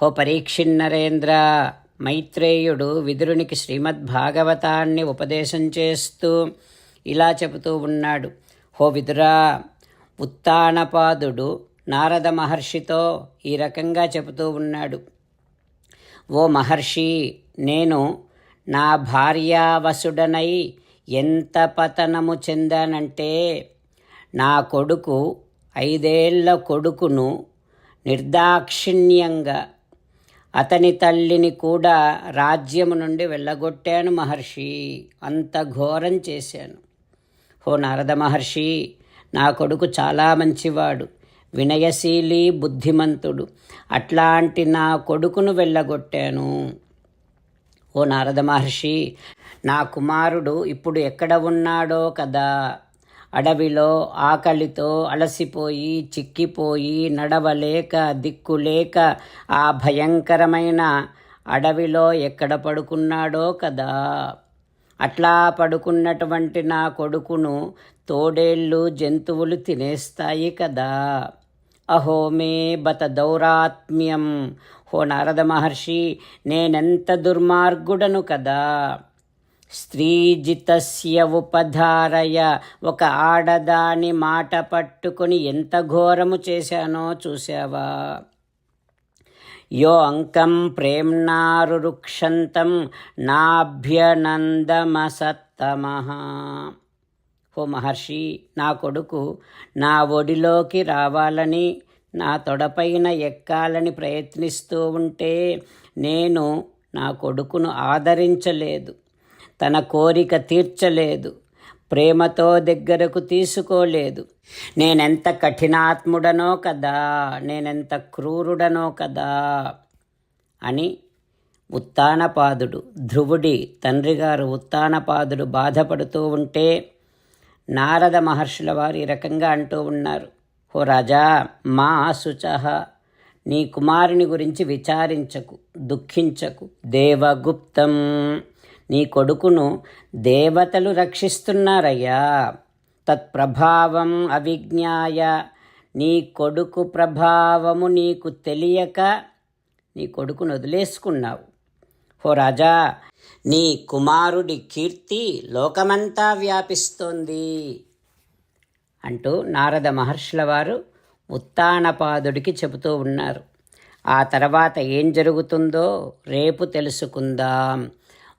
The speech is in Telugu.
హో పరీక్షిన్నరేంద్ర మైత్రేయుడు విదురునికి శ్రీమద్భాగవతాన్ని ఉపదేశం చేస్తూ ఇలా చెబుతూ ఉన్నాడు. హో విదురా ఉత్తానపాదుడు నారద మహర్షితో ఈ రకంగా చెబుతూ ఉన్నాడు. ఓ మహర్షి నేను నా భార్యావసుడనై ఎంత పతనము చెందానంటే నా కొడుకు ఐదేళ్ళ కొడుకును నిర్దాక్షిణ్యంగా అతని తల్లిని కూడా రాజ్యము నుండి వెళ్ళగొట్టాను మహర్షి. అంత ఘోరం చేశాను. ఓ నారద మహర్షి నా కొడుకు చాలా మంచివాడు వినయశీలి బుద్ధిమంతుడు. అట్లాంటి నా కొడుకును వెళ్ళగొట్టాను. ఓ నారద మహర్షి నా కుమారుడు ఇప్పుడు ఎక్కడ ఉన్నాడో కదా. అడవిలో ఆకలితో అలసిపోయి చిక్కిపోయి నడవలేక దిక్కులేక ఆ భయంకరమైన అడవిలో ఎక్కడ పడుకున్నాడో కదా. అట్లా పడుకున్నటువంటి నా కొడుకును తోడేళ్ళు జంతువులు తినేస్తాయి కదా. అహో మే బత దౌరాత్మ్యం. హో నారద మహర్షి నేనెంత దుర్మార్గుడను కదా. స్త్రీజితస్య ఉపధారయ. ఒక ఆడదాని మాట పట్టుకొని ఎంత ఘోరము చేశానో చూసావా యో అంకం ప్రేమ్నారురుక్షంతం నాభ్యనందమసత్తమ. ఓ మహర్షి నా కొడుకు నా ఒడిలోకి రావాలని నా తొడపైన ఎక్కాలని ప్రయత్నిస్తూ ఉంటే నేను నా కొడుకును ఆదరించలేదు. తన కోరిక తీర్చలేదు. ప్రేమతో దగ్గరకు తీసుకోలేదు. నేనెంత కఠినాత్ముడనో కదా నేనెంత క్రూరుడనో కదా అని ఉత్తానపాదుడు ధ్రువుడి తండ్రి గారు ఉత్తానపాదుడు బాధపడుతూ ఉంటే నారద మహర్షుల వారు ఈ రకంగా అంటూ ఉన్నారు. ఓ రాజా మా శుచ నీ కుమారుని గురించి విచారించకు దుఃఖించకు దేవగుప్తం నీ కొడుకును దేవతలు రక్షిస్తున్నారయ్యా. తత్ప్రభావం అవిజ్ఞాయ. నీ కొడుకు ప్రభావము నీకు తెలియక నీ కొడుకును వదిలేసుకున్నావు. ఓ రాజా నీ కుమారుడి కీర్తి లోకమంతా వ్యాపిస్తోంది. అంటూ నారద మహర్షుల వారు ఉత్తానపాదుడికి చెబుతూ ఉన్నారు. ఆ తర్వాత ఏం జరుగుతుందో రేపు తెలుసుకుందాం.